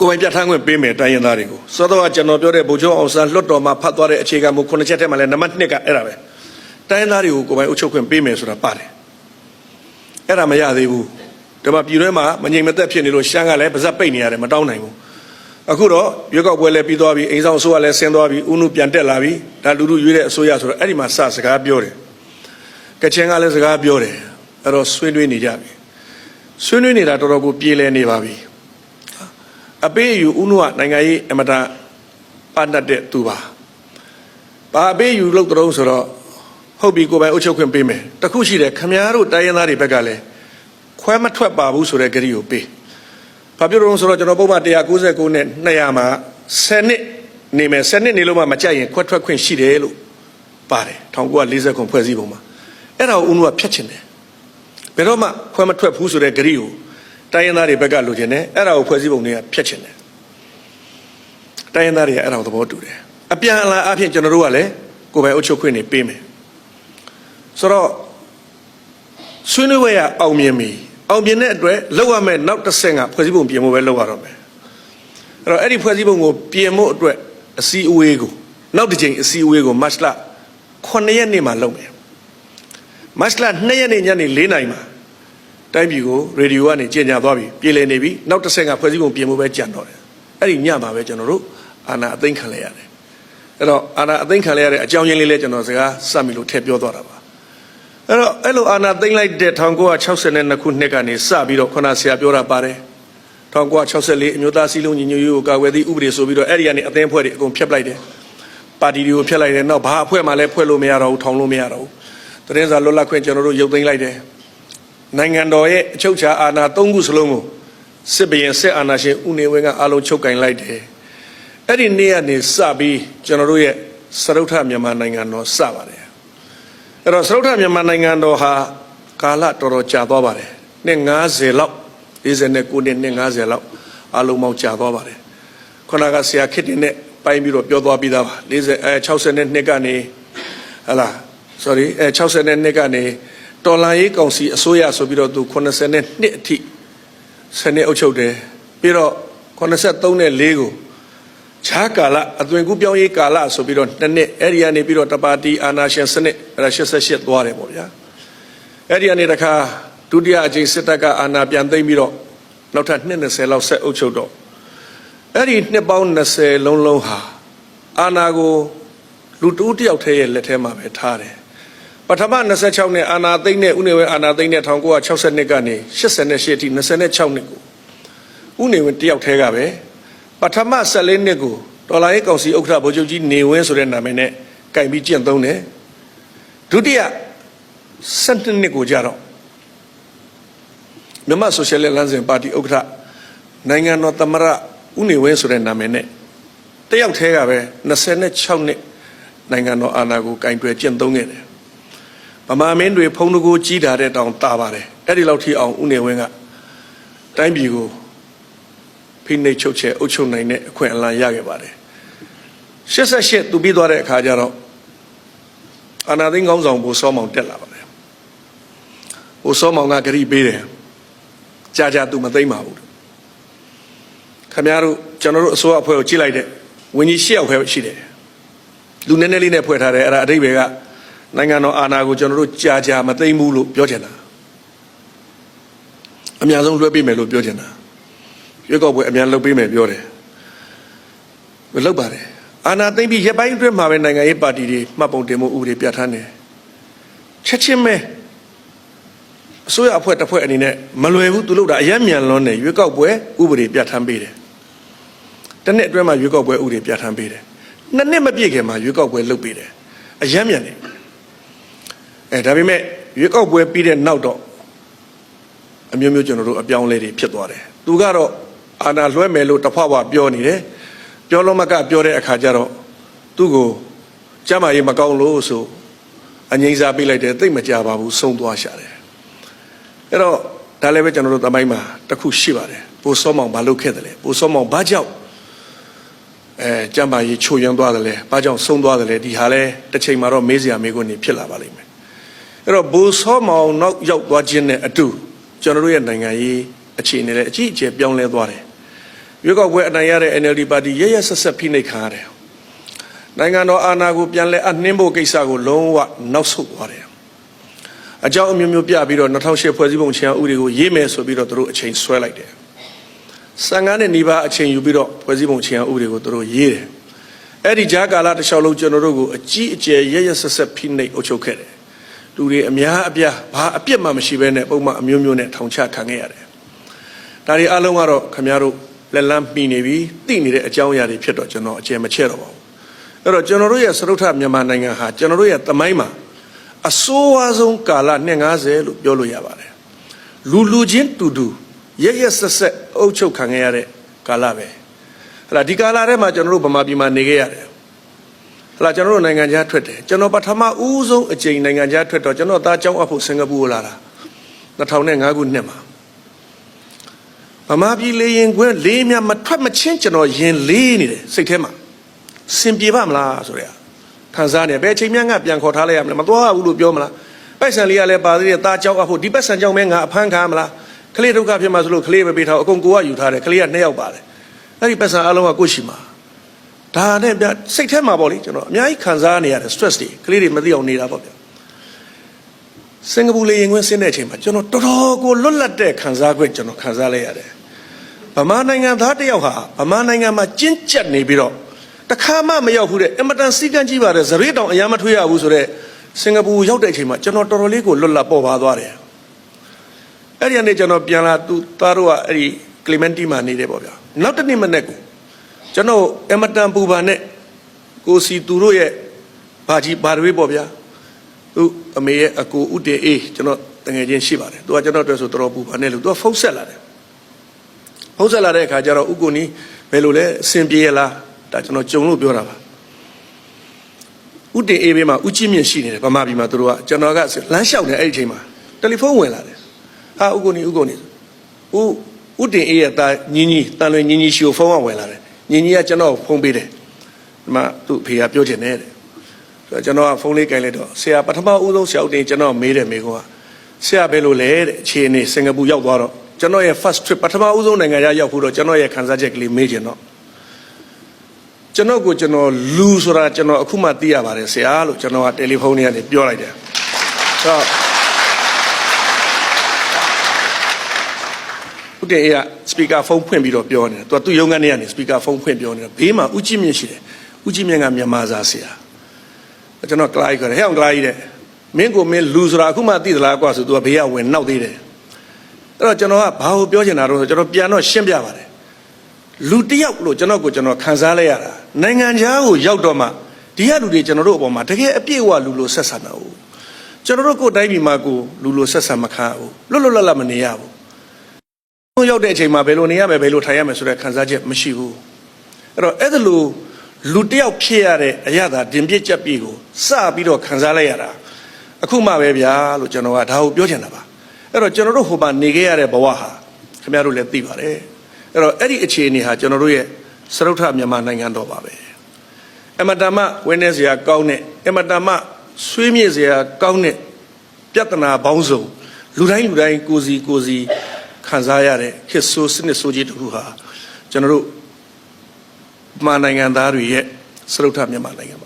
ကိုယ်ပိုင်ပြဋ္ဌာန်းခွင့်ပေးမယ်တိုင်းရင်းသားတွေကိုစောတော့ကကျွန်တော်ပြောတဲ့ဗိုလ်ချုပ်အောင်ဆန်းလွတ်တော်မှာဖတ်သွားတဲ့အခြေခံမူခုနှစ်ချက်ထဲမှာလည်းနံပါတ်1ကအဲ့ဒါပဲတိုင်းရင်းသားတွေကိုကိုယ်ပိုင်အုပ်ချုပ်ခွင့်ပေးမယ်ဆိုတာပါတယ်အဲ့ဒါမရသေးဘူးဒီမှာပြည်တွင်းမှာမငြိမ်မသက်ဖြစ်နေလို့ရှမ်းကလည်းပါဇက်ပိတ်နေရတယ်မတောင်းနိုင်ဘူးအခုတော့ရွေးကောက်ပွဲလည်းပြီးသွားပြီအိမ်ဆောင်အစိုးရလည်းဆင်းသွားပြီဥနုပြန်တက်လာပြီဒါလူလူရွေးတဲ့အစိုးရဆိုတော့အဲ့ဒီမှာစစကားပြောတယ်ကချင်ကလည်းစကားပြောတယ်အဲ့တော့ဆွေးနွေးနေကြပြီဆွေးနွေးနေတာတော်တော်ကိုပြေလည်နေပါပြီ အပေးယူဥနုကနိုင်ငံရေးအမတန်ပတ်တတ်တဲ့သူပါ။ဘာအပေးယူလို့တုံးဆိုတော့ဟုတ်ပြီကိုယ်ပိုင်အုပ်ချုပ်ခွင့်ပေးမယ်။တခုရှိတယ်ခမည်းတော်တိုင်းရင်းသားတွေဘက်ကလည်းခွဲမထွက်ပါဘူးဆိုတဲ့ဂရီကိုပေး။ဘာပြောလို့လဲဆိုတော့ကျွန်တော်ပုံမှန်199နဲ့200မှာ10နှစ်နေမယ်10နှစ်နေလို့မှမကြိုက်ရင်ခွဲထွက်ခွင့်ရှိတယ်လို့ပါတယ်1940ခုဖွဲ့စည်းပုံမှာအဲ့ဒါကိုဥနုကဖျက်ချင်တယ်ဘယ်တော့မှခွဲမထွက်ဘူးဆိုတဲ့ဂရီကို တိုင်းရင်းသားတွေဘက်ကလိုချင်တယ်အဲ့ဒါကိုဖွဲ့စည်းပုံတွေကဖျက်ချင်တယ်တိုင်းရင်းသားတွေကအဲ့ဒါကိုသဘောတူတယ်အပြန်အလှန်အဖြစ်ကျွန်တော်တို့ကလည်းကိုယ်ပိုင်အုပ်ချုပ်ခွင့်တွေပေးမယ်ဆိုတော့ဆွေးနွေးပွဲရအောင်မြင်ပြီအောင်မြင်တဲ့အတွက်လောက်ရမယ်နောက်တစ်ဆင့်ကဖွဲ့စည်းပုံပြင်ဖို့ပဲလောက်ရတော့မယ်အဲ့တော့အဲ့ဒီဖွဲ့စည်းပုံကိုပြင်ဖို့အတွက်အစည်းအဝေးကိုနောက်တစ်ချိန်အစည်းအဝေးကိုမတ်လ9ရက်နေ့မှာလုပ်မယ်မတ်လ2ရက်နေ့ညနေ4နာရီမှာ တိုင်းပြည်ကိုရေဒီယိုကနေကြေညာသွားပြီပြည်လည်နေပြီနောက်တစ်ဆင့်ကဖွဲ့စည်းပုံပြင်ဖို့ပဲကြံတော့တယ်အဲ့ဒီညမှာပဲကျွန်တော်တို့အာဏာအသိမ်းခံလိုက်ရတယ်အဲ့တော့အာဏာအသိမ်းခံလိုက်ရတဲ့အကြောင်းရင်းလေးလည်းကျွန်တော်စကားစပ်မိလို့ထည့်ပြောသွားတာပါအဲ့တော့အဲ့လိုအာဏာသိမ်းလိုက်တဲ့1962ခုနှစ်ကနေစပြီးတော့ခုနဆရာပြောတာပါတယ်1964အမျိုးသားစီးလုံးညီညွတ်ရေးကိုကာကွယ်သည့်ဥပဒေဆိုပြီးတော့အဲ့ဒီကနေအသိမ်းဖွဲ့တွေအကုန်ဖျက်ပလိုက်တယ်ပါတီတွေကိုဖျက်လိုက်တယ်နောက်ဘာအဖွဲ့မှလည်းဖွဲ့လို့မရတော့ဘူးထောင်လို့မရတော့ဘူးသတင်းစာလွတ်လပ်ခွင့်ကျွန်တော်တို့ရုပ်သိမ်းလိုက်တယ် နိုင်ငံတော်ရဲ့အချုပ်အခြာအာဏာ၃ခုစလုံးကိုစစ်ဘရင်စစ်အာဏာရှင်ဦးနေဝင်းကအလုံးချုပ်ကင်လိုက်တယ်။အဲ့ဒီနေ့ကနေစပြီးကျွန်တော်တို့ရဲ့စရုပ်ထမြန်မာနိုင်ငံတော်စပါတယ်။အဲ့တော့စရုပ်ထမြန်မာနိုင်ငံတော်ဟာကာလတော်တော်ကြာသွားပါတယ်။နှစ်90လောက်49နှစ်နှစ်90လောက်အလုံးပေါင်းကြာသွားပါတယ်။ခုနကဆရာခစ်တင်နဲ့ပိုင်းပြီးတော့ပြောသွားပြီးသားပါ40အဲ60နှစ်ကနေဟလာ sorry အဲ60နှစ်ကနေ တော်လန်ရေးကောင်စီအစိုးရဆိုပြီးတော့သူ80နဲ့နှစ်အထိစနစ်အုပ်ချုပ်တယ်ပြီးတော့83နဲ့4ကိုခြားကာလအသွင်ကူးပြောင်းရေးကာလဆိုပြီးတော့နှစ်နှစ်အဲ့ဒီကနေပြီးတော့တပါတီအာနာရှင်စနစ်အဲ့ဒါ88သွားတယ်ပေါ့ဗျာအဲ့ဒီကနေတခါဒုတိယအကြိမ်စစ်တပ်ကအာဏာပြန်သိမ်းပြီးတော့နောက်ထပ်နှစ်20လောက်ဆက်အုပ်ချုပ်တော့အဲ့ဒီနှစ်ပေါင်း20လုံးလုံးဟာအာဏာကိုလူတူတယောက်တည်းရဲ့လက်ထဲမှာပဲထားတယ် ပထမ26နှစ်အာနာသိမ့်နဲ့ဥနေဝဲအာနာသိမ့်နဲ့1960နှစ်ကနေ88အထိ26နှစ်ကိုဥနေဝဲတယောက်တည်းကပဲပထမ14နှစ်ကိုဒေါ်လာရေးကောင်စီဥက္ကဋ္ဌဗိုလ်ချုပ်ကြီးနေဝင်းဆိုတဲ့နာမည်နဲ့ကင်ပြီးကျင့်သုံးတယ်ဒုတိယ12နှစ်ကိုကြတော့မြန်မာဆိုရှယ်လစ်လမ်းစဉ်ပါတီဥက္ကဋ္ဌနိုင်ငံတော်သမ္မတဥနေဝင်းဆိုတဲ့နာမည်နဲ့တယောက်တည်းကပဲ26နှစ်နိုင်ငံတော်အာဏာကိုကင်တွယ်ကျင့်သုံးခဲ့တယ် ဗမာမင်းတွေဖုံးတကူကြီးတာတဲ့တောင်တာပါတယ်အဲ့ဒီလောက်ထိအောင်ဦးနေဝင်းကတိုင်းပြည်ကိုဖိနှိပ်ချုပ်ချယ်အုပ်ချုပ်နိုင်တဲ့အခွင့်အလမ်းရခဲ့ပါတယ်88သူပြီးသွားတဲ့အခါကျတော့အာနာသိန်းကောင်းဆောင်ဘိုးစောမောင်တက်လာပါတယ်ဘိုးစောမောင်ကဂရီပေးတယ်ကြာကြာသူမသိမ့်ပါဘူးခင်ဗျားတို့ကျွန်တော်တို့အစိုးရအဖွဲ့ကိုကြည့်လိုက်တဲ့ဝင်းကြီး၈ယောက်ပဲရှိတယ်လူနည်းနည်းလေးနဲ့ဖွဲ့ထားတယ်အဲ့ဒါအတိတ်တွေက နိုင်ငံတော်အာဏာကိုကျွန်တော်တို့ကြာကြာမသိမ့်ဘူးလို့ပြောချင်တာအများဆုံးလွှဲပေးမယ်လို့ပြောချင်တာရွေးကောက်ပွဲအများလုပ်ပေးမယ်ပြောတယ်မလုပ်ပါတယ်အာဏာသိမ့်ပြီးရက်ပိုင်းအတွင်းမှာပဲနိုင်ငံရေးပါတီတွေမှတ်ပုံတင်မှုဥပဒေပြဋ္ဌာန်းတယ်ချက်ချင်းပဲအစိုးရအဖွဲ့တစ်ဖွဲ့အနေနဲ့မလွယ်ဘူးသူလုပ်တာအယံမြန်လွန်းတယ်ရွေးကောက်ပွဲဥပဒေပြဋ္ဌာန်းပေးတယ်တစ်နှစ်အတွင်းမှာရွေးကောက်ပွဲဥပဒေပြဋ္ဌာန်းပေးတယ်နှစ်နှစ်မပြည့်ခင်မှာရွေးကောက်ပွဲလုပ်ပေးတယ်အယံမြန်တယ် အဲဒါပေမဲ့ရွေးကောက်ပွဲပြီးတဲ့နောက်တော့အမျိုးမျိုးကျွန်တော်တို့အပြောင်းအလဲတွေဖြစ်သွားတယ်သူကတော့အာဏာလွှဲမယ်လို့တဖွာဖွာပြောနေတယ်ပြောလို့မကပြောတဲ့အခါကျတော့သူ့ကိုကြမ်းမာရေးမကောင်းလို့ဆိုအငိမ့်စားပေးလိုက်တယ်သိပ်မကြပါဘူးဆုံးသွားရှာတယ်အဲ့တော့ဒါလည်းပဲကျွန်တော်တို့တမိုင်းမှာတစ်ခုရှိပါတယ်ပိုစောမောင်ဘာလုပ်ခဲ့တယ်လဲပိုစောမောင်ဘာကြောင့်အဲကြမ်းမာရေးချို့ယွင်းသွားတယ်လဲဘာကြောင့်ဆုံးသွားတယ်လဲဒီဟာလဲတစ်ချိန်မှာတော့မေးစရာမေးခွန်းတွေဖြစ်လာပါလိမ့်မယ် အဲ့တော့ဘူဆောမောင်နောက်ရောက်သွားခြင်းနဲ့အတူကျွန်တော်တို့ရဲ့နိုင်ငံရေးအခြေအနေလည်းအကြီးအကျယ်ပြောင်းလဲသွားတယ်ရွေးကောက်ပွဲအနိုင်ရတဲ့ NLD ပါတီရရဆက်ဆက်ဖိနှိပ်ခံရတယ်နိုင်ငံတော်အာဏာကိုပြန်လဲအနှင်းဖို့ကိစ္စကိုလုံးဝနောက်ဆုတ်သွားတယ်အကြောင်းအမျိုးမျိုးပြပြီးတော့2008ဖွဲ့စည်းပုံချန်ဥပဒေကိုရေးမယ်ဆိုပြီးတော့သူတို့အချိန်ဆွဲလိုက်တယ်15နှစ်နီးပါးအချိန်ယူပြီးတော့ဖွဲ့စည်းပုံချန်ဥပဒေကိုသူတို့ရေးတယ်အဲ့ဒီကြားကာလတစ်လျှောက်လုံးကျွန်တော်တို့ကိုအကြီးအကျယ်ရရဆက်ဆက်ဖိနှိပ်အုပ်ချုပ်ခဲ့တယ် လူတွေအများအပြားဘာအပြစ်မှမရှိဘဲနဲ့ပုံမှန်အမျိုးမျိုးနဲ့ထောင်ချခံခဲ့ရတယ်ဒါတွေအလုံးကတော့ခင်ဗျားတို့လက်လန်းမှီနေပြီသိနေတဲ့အကြောင်းအရာတွေဖြစ်တော့ကျွန်တော်အကျယ်မချဲ့တော့ပါဘူးအဲ့တော့ကျွန်တော်တို့ရဲ့စရုပ်ထမြန်မာနိုင်ငံဟာကျွန်တော်တို့ရဲ့သမိုင်းမှာအဆိုးဝါးဆုံးကာလ250လို့ပြောလို့ရပါတယ်လူလူချင်းတူတူရရဆက်ဆက်အုပ်ချုပ်ခံခဲ့ရတဲ့ကာလပဲဟလာဒီကာလထဲမှာကျွန်တော်တို့ဗမာပြည်မှာနေခဲ့ရတယ် ဟလာကျွန်တော်တို့နိုင်ငံခြားထွက်တယ်ကျွန်တော်ပထမဦးဆုံးအကြိမ်နိုင်ငံခြားထွက်တော့ကျွန်တော်သားကျောင်းအဖို့စင်ကာပူကိုလာတာ2005ခုနှစ်မှာဗမာပြည်လေရင်ခွဲလေးမြမထွက်မချင်းကျွန်တော်ရင်လေးနေတယ်စိတ်ထဲမှာစင်ပြေပါမလားဆိုရခံစားနေဘယ်အချိန်မှငါပြန်ခေါ်ထားလိုက်ရမလဲမသွားဘူးလို့ပြောမလားပိုက်ဆံလေးကလည်းပါသေးတယ်သားကျောင်းအဖို့ဒီပိုက်ဆံကျောင်းမဲငါအဖမ်းခံမလားကလေးဒုက္ခဖြစ်မှာဆိုလို့ကလေးပဲပေးထားအကုန်ကိုကယူထားတယ်ကလေးကနှစ်ယောက်ပါတယ်အဲ့ဒီပိုက်ဆံအလုံးကကိုရှိမှာ ဒါနဲ့ပြစိတ်ထဲမှာပေါ့လေကျွန်တော်အများကြီးခံစားနေရတယ် stress တွေကလေးတွေမသိအောင်နေတာပေါ့ဗျစင်ကာပူလေရင်ခွင်းဆင်းတဲ့အချိန်မှာကျွန်တော်တော်တော်ကိုလွတ်လပ်တဲ့ခံစား권ကျွန်တော်ခံစားလိုက်ရတယ်ဗမာနိုင်ငံသားတစ်ယောက်ဟာဗမာနိုင်ငံမှာကျင့်ကြက်နေပြီးတော့တခါမှမရောက်ဘူးတဲ့အင်မတန်စီကံကြီးပါတယ်ဇရေတောင်အရာမထွေးရဘူးဆိုတော့စင်ကာပူရောက်တဲ့အချိန်မှာကျွန်တော်တော်တော်လေးကိုလွတ်လပ်ပေါ်ပါသွားတယ်အဲ့ဒီကနေကျွန်တော်ပြန်လာသူသားတို့ကအဲ့ဒီကလီမန်တီမှာနေတယ်ပေါ့ဗျာနောက်တစ်နေ့မနေ့ကို ကျွန်တော်အင်မတန်ပူပါနဲ့ကိုစီသူတို့ရဲ့ဘာကြီးဘာတွေပေါ့ဗျာသူအမေရဲ့အကိုဥတေအေးကျွန်တော်တငယ်ချင်းရှိပါတယ်သူကကျွန်တော်အတွက်ဆိုတော်တော်ပူပါနဲ့လို့သူကဖုန်းဆက်လာတယ်ဖုန်းဆက်လာတဲ့အခါကျတော့ဥကိုနီဘယ်လိုလဲအဆင်ပြေရလားဒါကျွန်တော်ကြုံလို့ပြောတာပါဥတင်အေးဘေးမှာဥကြည့်မြင့်ရှိနေတယ်ဗမာပြည်မှာသူတို့ကကျွန်တော်ကလမ်းလျှောက်နေအဲ့ဒီအချိန်မှာတယ်လီဖုန်းဝင်လာတယ်ဟာဥကိုနီဥကိုနီဥဥတင်အေးရဲ့တာညီညီတန်လွင်ညီညီရှိကိုဖုန်းကဝင်လာတယ် ညီညီကကျွန်တော်ဖုန်းပေးတယ်ဒီမှာသူ့ဖေကပြောချင်တယ်တဲ့ဆိုတော့ကျွန်တော်ကဖုန်းလေးကင်လိုက်တော့ဆရာပထမဦးဆုံးဆရာဦးတင်ကျွန်တော်မေးတယ်မေကွာဆရာဘယ်လိုလဲတဲ့အခြေအနေစင်ကာပူရောက်သွားတော့ကျွန်တော်ရဲ့ first trip ပထမဦးဆုံးနိုင်ငံခြားရောက်ဖို့တော့ကျွန်တော်ရဲ့ခံစားချက်ကလေးမေးချင်တော့ကျွန်တော်ကိုကျွန်တော်လူဆိုတာကျွန်တော်အခုမှသိရပါတယ်ဆရာလို့ကျွန်တော်ကတယ်လီဖုန်းထဲကနေပြောလိုက်တယ်ဆိုတော့ ဦးတင်အေးကစပီကာဖုန်းဖွင့်ပြီးတော့ပြောနေတယ်သူကသူ့ရုံးခန်းထဲကနေစပီကာဖုန်းဖွင့်ပြောနေတယ်ဘေးမှာဦးကြည့်မြင့်ရှိတယ်ဦးကြည့်မြင့်ကမြန်မာစာဆရာကျွန်တော်ကလာကြီးခေါ်တယ်ဟဲ့အောင်ကလာကြီးတဲ့မင်းကိုမင်းလူဆိုတာအခုမှသိသလားကွာဆိုသူကဘေးကဝင်နောက်သေးတယ်အဲ့တော့ကျွန်တော်ကဘာကိုပြောချင်တာတော့ဆိုကျွန်တော်ပြန်တော့ရှင်းပြပါတယ်လူတစ်ယောက်လို့ကျွန်တော်ကိုကျွန်တော်ခံစားလိုက်ရတာနိုင်ငံခြားကိုရောက်တော့မှဒီကလူတွေကျွန်တော်တို့အပေါ်မှာတကယ်အပြည့်အဝလူလိုဆက်ဆံတာဟုတ်ကျွန်တော်တို့ကိုယ်တိုင်းပြည်မှာကိုလူလိုဆက်ဆံမခံဘူးလွတ်လွတ်လပ်လပ်မနေရဘူးဘုံ ရောက်တဲ့အချိန်မှာဘယ်လိုနေရမယ်ဘယ်လိုထိုင်ရမယ်ဆိုတဲ့ခံစားချက်မရှိဘူးအဲ့တော့အဲ့ဒါလိုလူတစ်ယောက်ဖြစ်ရတဲ့အရာသာတင်ပြစ်ချက်ပြီးကိုစပြီးတော့ခံစားလိုက်ရတာအခုမှပဲဗျာလို့ကျွန်တော်ကဒါကိုပြောချင်တာပါအဲ့တော့ကျွန်တော်တို့ဟိုမှာနေခဲ့ရတဲ့ဘဝဟာခင်ဗျားတို့လည်းသိပါတယ်အဲ့တော့အဲ့ဒီအခြေအနေဟာကျွန်တော်တို့ရဲ့စရုပ်ထမြန်မာနိုင်ငံတော်ပါပဲအမတမဝင်းနေစရာကောင်းတဲ့အမတမဆွေးမြေ့စရာကောင်းတဲ့ပြဿနာပေါင်းစုံလူတိုင်းလူတိုင်းကိုစီကိုစီ ခံစားရတဲ့ခစ်ဆိုးစနစ်ဆိုးကြီးတို့ဟာကျွန်တော်တို့မြန်မာနိုင်ငံသားတွေရဲ့စရုပ်ထမြန်မာနိုင်ငံပါပဲ